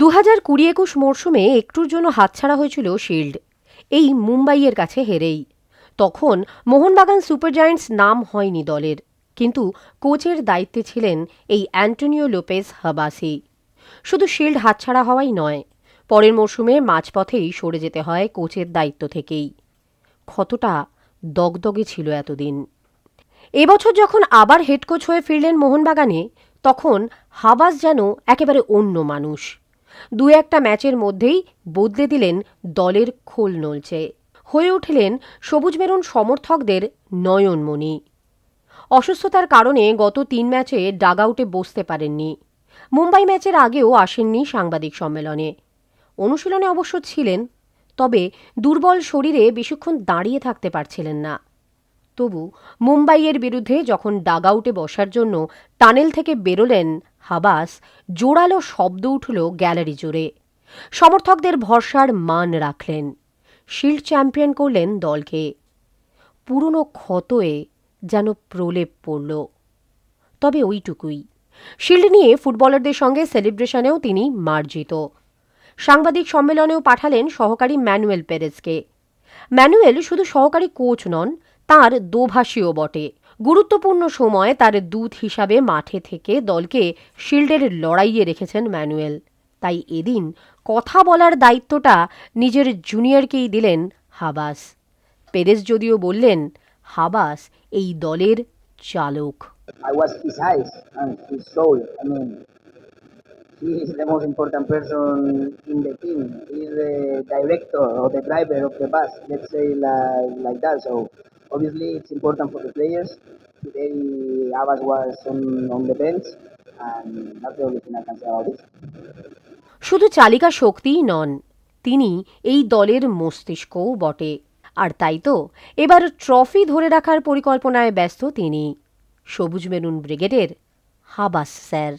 দু হাজার কুড়ি একুশ মরশুমে একটুর জন্য হাতছাড়া হয়েছিল শিল্ড। এই মুম্বাইয়ের কাছে হেরেই। তখন মোহনবাগান সুপার জায়ান্টস নাম হয়নি দলের, কিন্তু কোচের দায়িত্বে ছিলেন এই অ্যান্টোনিও লোপেজ হাবাসি। শুধু শিল্ড হাতছাড়া হওয়াই নয়, পরের মরশুমে মাঝপথেই সরে যেতে হয় কোচের দায়িত্ব থেকেই। ক্ষতটা দগদগে ছিল এতদিন। এবছর যখন আবার হেড কোচ হয়ে ফিরলেন মোহনবাগানে, তখন হাবাস যেন একেবারে অন্য মানুষ। দু একটা ম্যাচের মধ্যেই বদলে দিলেন দলের খোল নলচে হয়ে উঠলেন সবুজ মেরুন সমর্থকদের নয়নমণি। অসুস্থতার কারণে গত তিন ম্যাচে ডাগআউটে বসতে পারেননি। মুম্বাই ম্যাচের আগেও আসেননি সাংবাদিক সম্মেলনে। অনুশীলনে অবশ্য ছিলেন, তবে দুর্বল শরীরে বেশিক্ষণ দাঁড়িয়ে থাকতে পারছিলেন না। তবু মুম্বাইয়ের বিরুদ্ধে যখন ডাগআউটে বসার জন্য টানেল থেকে বেরোলেন হাবাস, জোরালো শব্দ উঠল গ্যালারি জুড়ে। সমর্থকদের ভরসার মান রাখলেন। শিল্ড চ্যাম্পিয়ন করলেন দলকে। পুরনো ক্ষতয়ে যেন প্রলেপ পড়ল। তবে ওইটুকুই। শিল্ড নিয়ে ফুটবলারদের সঙ্গে সেলিব্রেশনেও তিনি মার্জিত। সাংবাদিক সম্মেলনেও পাঠালেন সহকারী ম্যানুয়েল পেরেজকে। ম্যানুয়েল শুধু সহকারী কোচ নন তার দোভাষীও বটে। গুরুত্বপূর্ণ সময়ে তার দূত হিসাবে মাঠে থেকে দলকে শিল্ডের লড়াইয়ে রেখেছেন ম্যানুয়েল। তাই এদিন কথা বলার দায়িত্বটা নিজের জুনিয়রকেই দিলেন হাবাস। পেরেস যদিও বললেন, হাবাস এই দলের চালক। He obviously it's important for the players. Today Abbas was on, on the bench and that's the only thing I can say about it. শুধু চালিকা শক্তিই নন তিনি এই দলের মস্তিষ্কও বটে আর তাই তো এবার ট্রফি ধরে রাখার পরিকল্পনায় ব্যস্ত তিনি সবুজ মেরুন ব্রিগেডের হাবাস স্যার